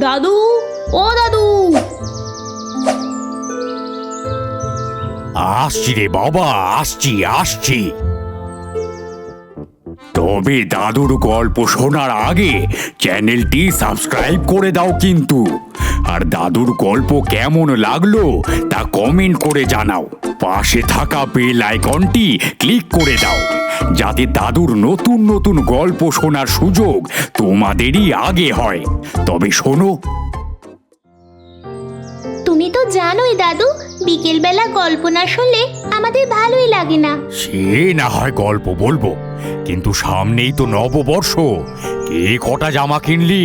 দাদু, ও দাদু। আসছি রে বাবা, আসছি আসছি। তবে দাদুর গল্প শোনার আগে চ্যানেলটি সাবস্ক্রাইব করে দাও কিন্তু। আর দাদুর গল্প কেমন লাগল তা কমেন্ট করে জানাও। পাশে থাকা বেল আইকনটি ক্লিক করে দাও। যাতে দাদুর নতুন নতুন গল্প শোনার সুযোগ তোমাদেরই আগে হয়। তবে শোনো। তুমি তো জানোই দাদু বিকেলবেলা গল্প না শুনলে আমাদের ভালোই লাগে না। সে না হয় গল্প বলব কিন্তু সামনেই তো নববর্ষ। কে কটা জামা কিনলি?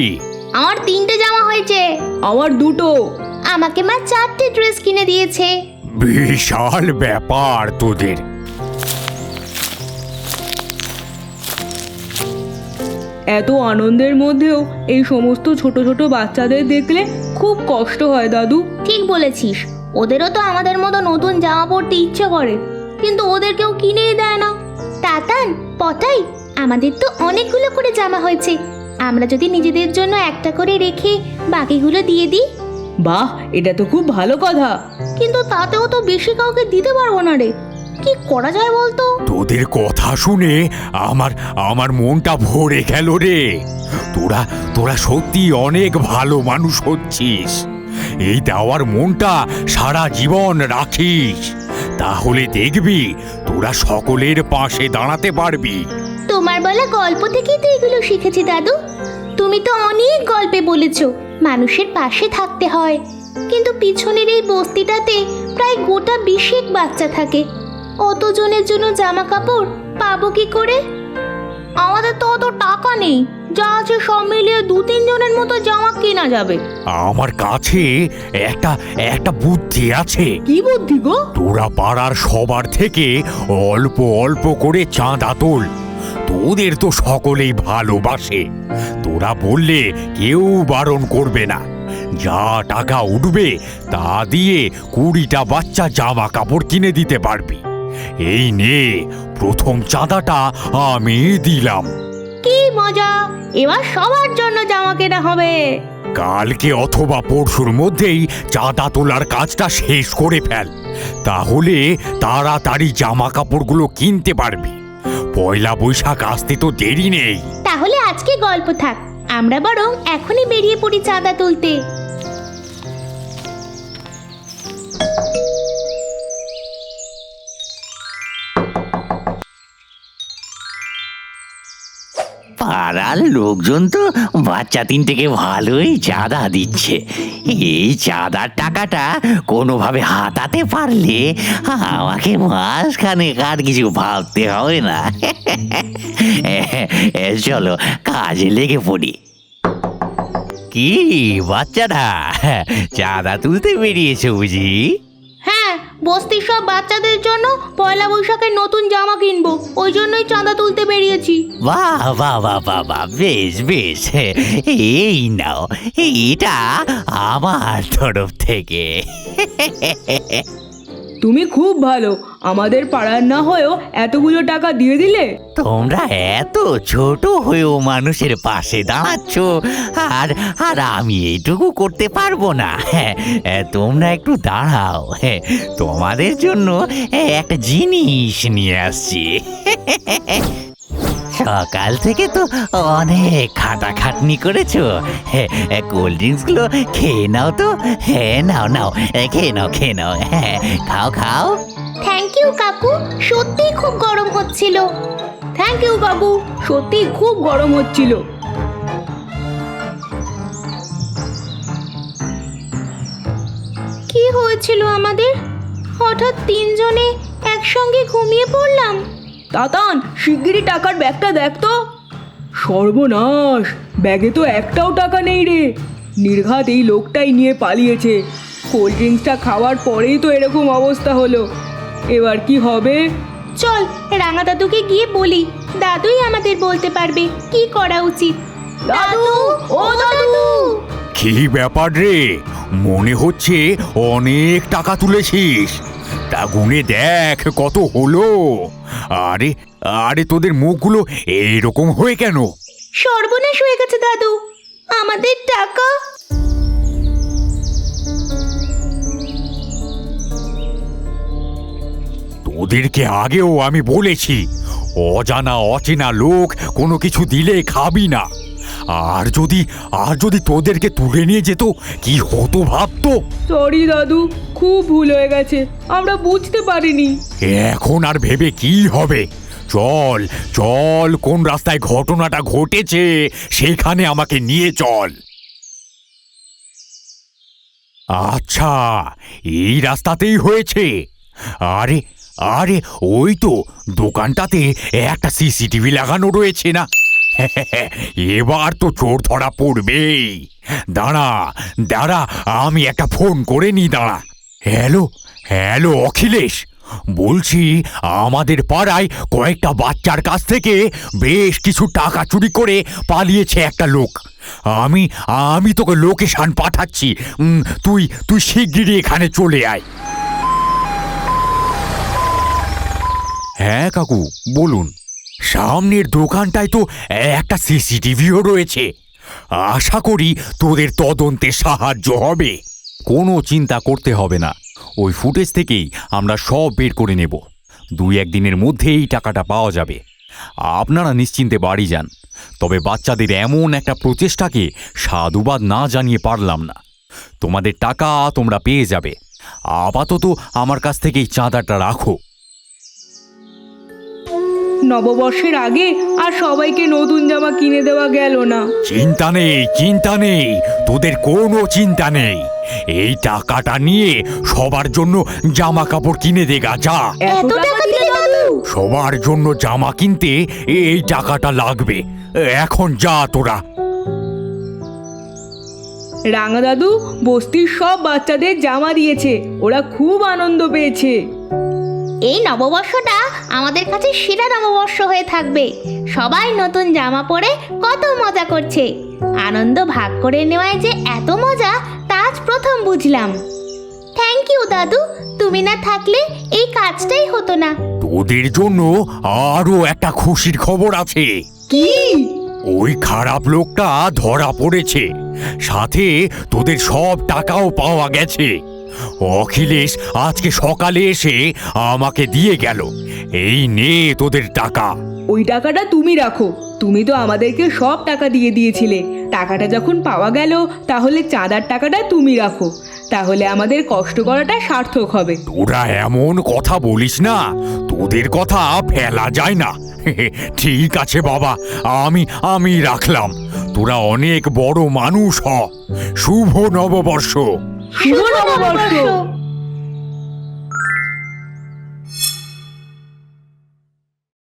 আমার তিনটে জামা হয়েছে। আমার দুটো। আমাকে মা চারটে ড্রেস কিনে দিয়েছে। বিশাল ব্যাপার তোদের। এত আনন্দের মধ্যেও এই সমস্ত ছোট ছোট বাচ্চাদের দেখলে খুব কষ্ট হয় দাদু। ঠিক বলেছিস। ওদেরও তো আমাদের মতো নতুন জামা পরতে ইচ্ছে করে। কিন্তু ওদের কেউ কিনেই দেয় না। তাতান পটাই আমাদের তো অনেকগুলো করে জামা হয়েছে। আমরা যদি নিজেদের জন্য একটা করে রেখে বাকিগুলো দিয়ে দিই? বাহ এটা তো খুব ভালো কথা। কিন্তু তাতেও তো বেশি কাউকে দিতে পারব না রে। কি করা যায় বলতো? তোদের কথা শুনে আমার আমার মনটা ভরে গেল রে। তোরা তোরা সত্যি অনেক ভালো মানুষ হচ্ছিস। এই দেওয়ার মনটা সারা জীবন রাখিস। তাহলে দেখবি তোরা সকলের পাশে দাঁড়াতে পারবি। তোমার বলা গল্প থেকেই তো এগুলো শিখেছি দাদু। তুমি তো অনেক গল্পে বলেছ মানুষের পাশে থাকতে হয়। কিন্তু পিছনের এই বস্তিটাতে প্রায় গোটা বিশেক বাচ্চা থাকে। অতজনের জন্য জামা কাপড় পাবো কি করে? আমাদের তো অত টাকা নেই যা আছে সব মিলিয়ে দু তিন জনের মতো জামা কেনা যাবে। আমার কাছে একটা একটা বুদ্ধি আছে। কি বুদ্ধি গো? তোরা পাড়ার সবার থেকে অল্প অল্প করে চাঁদা তোল। তোদের তো সকলেই ভালোবাসে। তোরা বললে কেউ বারণ করবে না। যা টাকা উঠবে তা দিয়ে কুড়িটা বাচ্চা জামা কাপড় কিনে দিতে পারবি। এই নে প্রথম চাঁদাটা আমি দিলাম। কি মজা এবার সবার জন্য জামা কেনা হবে। কালকে অথবা পরশুর মধ্যেই চাঁদা তোলার কাজটা শেষ করে ফেল। তাহলে তাড়াতাড়ি জামা কাপড়গুলো কিনতে পারবি। পয়লা বৈশাখ আসতে তো দেরি নেই। তাহলে আজকে গল্প থাক। আমরা বরং এখনই বেরিয়ে পড়ি চাঁদা তুলতে। পাড়ার লোকজন তো বাচ্চা তিনটেকে ভালোই চাঁদা দিচ্ছে। এই চাঁদার টাকাটা কোনোভাবে হাতাতে পারলে আমাকে মাসখানে আর কিছু ভাবতে হবে না। চলো, কাজে লেগে পড়ি। কি বাচ্চাটা? চাঁদা তুলতে বেরিয়েছে বুঝি? বস্তির সব বাচ্চাদের জন্য পয়লা বৈশাখের নতুন জামা কিনবো। ওই জন্যই চাঁদা তুলতে বেরিয়েছি। বাহ বাহ বাহ বাহ বাহ বেশ বেশ। এই নাও এটা আমার তরফ থেকে। তুমি খুব ভালো। আমাদের পাড়ার না হয়েও এতগুলো টাকা দিয়ে দিলে? তোমরা এত ছোট হয়েও মানুষের পাশে দাঁড়াচ্ছ, আর আর আমি এইটুকু করতে পারব না। হ্যাঁ তোমরা একটু দাঁড়াও। হ্যাঁ তোমাদের জন্য একটা জিনিস নিয়ে আসছি। সকাল থেকে তো অনেক খাটাখাটনি করেছ। হ্যাঁ কোল্ড ড্রিঙ্কসগুলো খেয়ে নাও তো। হ্যাঁ নাও নাও খেয়ে নাও খেয়ে নাও। হ্যাঁ খাও খাও। থ্যাংক ইউ কাকু। সত্যিই খুব গরম হচ্ছিল। থ্যাংক ইউ কাকু সত্যি খুব গরম হচ্ছিল। কি হয়েছিল আমাদের? হঠাৎ তিনজনে একসঙ্গে ঘুমিয়ে পড়লাম। তাতান, শিগগিরই টাকার ব্যাগটা দেখ তো। সর্বনাশ, ব্যাগে তো একটাও টাকা নেই রে। নির্ঘাত এই লোকটাই নিয়ে পালিয়েছে। কোল্ড ড্রিঙ্কসটা খাওয়ার পরেই তো এরকম অবস্থা হলো। এবার কি হবে? চল রাঙা দাদুকে গিয়ে বলি। দাদুই আমাদের বলতে পারবে কি করা উচিত? দাদু, ও দাদু! কি ব্যাপার রে? মনে হচ্ছে অনেক টাকা তুলেছিস। তা গুনে দেখ কত হলো। আরে আরে তোদের মুখগুলো এইরকম হয়ে কেন? সর্বনাশ হয়ে গেছে দাদু। আমাদের টাকা তোদেরকে আগেও আমি বলেছি অজানা অচেনা লোক কোনো কিছু দিলে খাবি না। আর যদি আর যদি তোদেরকে তুলে নিয়ে যেত কি হতো ভাবতো? সরি দাদু খুব ভুল হয়ে গেছে আমরা বুঝতে পারিনি। এখন আর ভেবে কি হবে? চল চল কোন রাস্তায় ঘটনাটা ঘটেছে সেখানে আমাকে নিয়ে চল। আচ্ছা এই রাস্তাতেই হয়েছে। আরে আরে, ওই তো, দোকানটাতে একটা সিসিটিভি লাগানো রয়েছে না। এবার তো চোর ধরা পড়বেই। দাঁড়া দাঁড়া, আমি একটা ফোন করে নি দাঁড়া। Hello hello, Akhilesh. বলছি, আমাদের পাড়ায় কয়েকটা বাচ্চার কাছ থেকে বেশ কিছু টাকা চুরি করে পালিয়েছে একটা লোক। আমি আমি তোকে লোকেশান পাঠাচ্ছি। তুই তুই শিগগিরই এখানে চলে আয়। হ্যাঁ কাকু, বলুন। সামনের দোকানটায় তো একটা সিসিটিভিও রয়েছে। আশা করি তোদের তদন্তে সাহায্য হবে। কোনো চিন্তা করতে হবে না। ওই ফুটেজ থেকেই আমরা সব বের করে নেব। দুই একদিনের মধ্যেই টাকাটা পাওয়া যাবে। আপনারা নিশ্চিন্তে বাড়ি যান। তবে বাচ্চাদের এমন একটা প্রচেষ্টাকে সাধুবাদ না জানিয়ে পারলাম না। তোমাদের টাকা তোমরা পেয়ে যাবে। আপাতত আমার কাছ থেকেই চাঁদাটা রাখো। নববর্ষের আগে আর সবাইকে নতুন জামা কিনে দেওয়া গেল না। চিন্তা নেই চিন্তা নেই। তোদের কোনো চিন্তা নেই। এই টাকাটা নিয়ে সবার জন্য জামা কাপড় কিনে দেগা যা এত টাকা দিলে দাদু সবার জন্য জামা কিনতে এই টাকাটা লাগবে। এখন যা তোরা। রাঙা দাদু বস্তির সব বাচ্চাদের জামা দিয়েছে। ওরা খুব আনন্দ পেয়েছে। এই নববর্ষটা আমাদের কাছে সেরা নববর্ষ হয়ে থাকবে। সবাই নতুন জামা পরে কত মজা করছে। আনন্দ ভাগ করে নেওয়ায় যে এত মজা তা আজ প্রথম বুঝলাম। থ্যাংক ইউ দাদু। তুমি না থাকলে এই কাজটাই হতো না। তোদের জন্য আরও একটা খুশির খবর আছে। কি? ওই খারাপ লোকটা ধরা পড়েছে। সাথে তোদের সব টাকাও পাওয়া গেছে। অখিলেশ আজকে সকালে এসে আমাকে দিয়ে গেল। এই নে তোদের টাকা। ওই টাকাটা তুমি রাখো। তুমি তো আমাদেরকে সব টাকা দিয়ে দিয়েছিলে। টাকাটা যখন পাওয়া গেল তাহলে চাঁদার টাকাটা তুমি রাখো। তাহলে আমাদের কষ্ট করাটা সার্থক হবে। তোরা এমন কথা বলিস না। তোদের কথা ফেলা যায় না। ঠিক আছে বাবা আমি আমি রাখলাম। তোরা অনেক বড় মানুষ হ। শুভ নববর্ষ। শুভ নববর্ষ